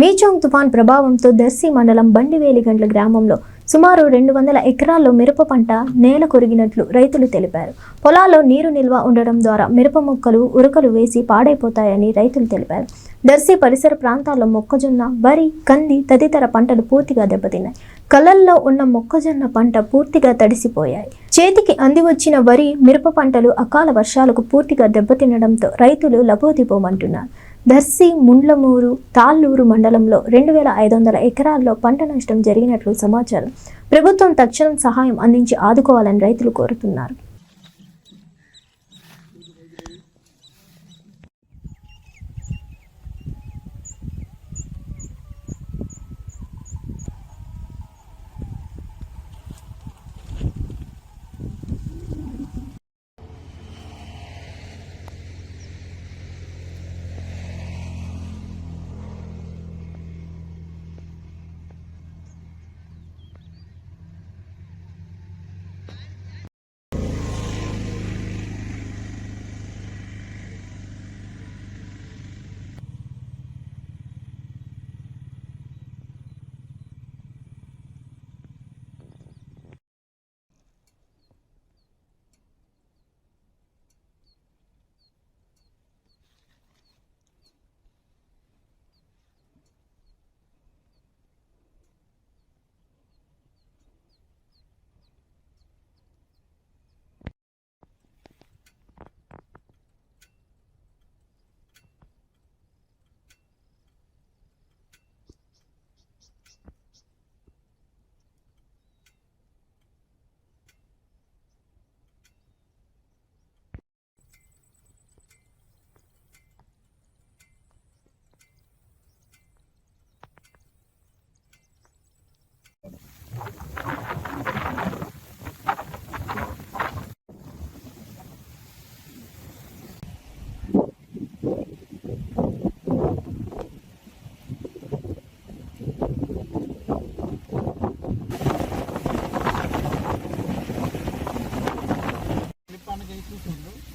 మీచోంగ్ తుఫాన్ ప్రభావంతో దర్శి మండలం బండివేలిగండ్ల గ్రామంలో సుమారు రెండు వందల ఎకరాల్లో మిరప పంట నేల కొరిగినట్లు రైతులు తెలిపారు. పొలాల్లో నీరు నిల్వ ఉండడం ద్వారా మిరప మొక్కలు ఉరకలు వేసి పాడైపోతాయని రైతులు తెలిపారు. దర్శి పరిసర ప్రాంతాల్లో మొక్కజొన్న వరి కంది తదితర పంటలు పూర్తిగా దెబ్బతిన్నాయి. కళ్ళల్లో ఉన్న మొక్కజొన్న పంట పూర్తిగా తడిసిపోయాయి. చేతికి అంది వచ్చిన వరి మిరప పంటలు అకాల వర్షాలకు పూర్తిగా దెబ్బతినడంతో రైతులు లబోదిబోమంటున్నారు. దర్శి ముండ్లమూరు తాళ్ళూరు మండలంలో రెండు వేల ఐదు వందల ఎకరాల్లో పంట నష్టం జరిగినట్లు సమాచారం. ప్రభుత్వం తక్షణం సహాయం అందించి ఆదుకోవాలని రైతులు కోరుతున్నారు.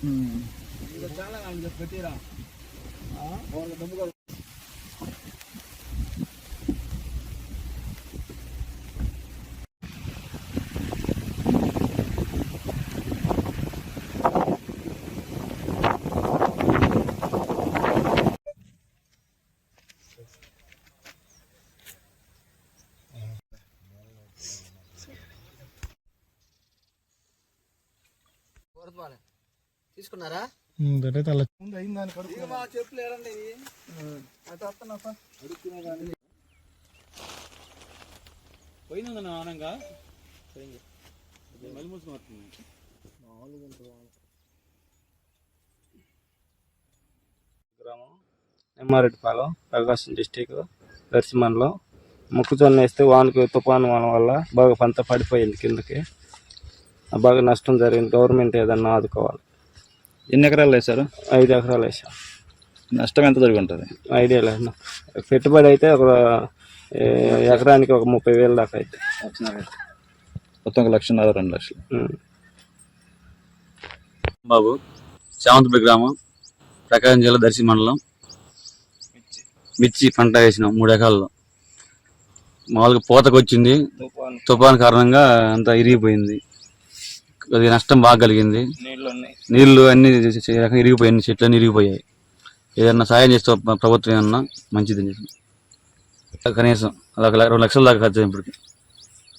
ఇక చాలా కాలం పెట్టిరా డబ్బు போகிறது பாரு తీసుకున్నారా? దొరైతే అలా పోయింది ఆనంగా? పోయింది. మళ్ళీ మూసుకొని వస్తుంది గ్రామం నిమ్మారెడ్డిపాలెం ప్రకాశం డిస్టిక్ దర్శి మండలం మొక్కజొన్న వేస్తే వానకి తుఫాను వాన వల్ల బాగా పంట పడిపోయింది కిందకి. బాగా నష్టం జరిగింది. గవర్నమెంట్ ఏదన్నా ఆదుకోవాలి. ఎన్ని ఎకరాలు వేశారు? ఐదు ఎకరాలు వేసాం నష్టం ఎంత జరిగి ఉంటుంది ఐడియా లేదు పెట్టుబడి అయితే ఒక ఎకరానికి ఒక ముప్పై వేలు దాకా అయితే మొత్తం ఒక లక్షన్నర రెండు లక్షలు. బాబు చామంతిపల్లి గ్రామం ప్రకాశం జిల్లా దర్శి మండలం. మిర్చి పంట వేసినాం మూడు ఎకరాల్లో. మామూలుగా పూతకు వచ్చింది తుఫాన్ కారణంగా అంతా ఇరిగిపోయింది. అది నష్టం బాగా కలిగింది. నీళ్ళు అన్ని రకంగా ఇరిగిపోయాయి అన్ని చెట్లు అన్ని ఇరిగిపోయాయి. ఏదన్నా సాయం చేస్తే ప్ర- ప్రభుత్వం ఏమన్నా మంచిది. కనీసం అలా రెండు లక్షల దాకా ఖర్చు అయింది ఇప్పటికి.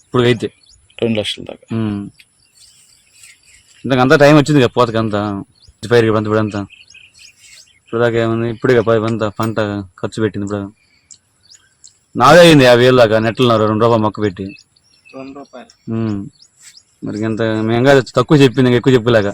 ఇప్పుడు అయితే రెండు లక్షల దాకా. ఇంతకు అంతా టైం వచ్చింది కదా పోతకి అంతా. పైరు ఇప్పుడు అంతా. ఇప్పుడు దాకా ఏముంది? ఇప్పుడే కదా పై- అంతా పంట ఖర్చు పెట్టింది ఇప్పుడు. నాదే అయింది యాభై వేలు దాకా నెట్లు రెండు రూపాయలు మొక్క పెట్టి. రెండు రూపాయలు. మరి ఇంత మేము కాదు తక్కువ చెప్పింది ఇంకా ఎక్కువ చెప్పలేక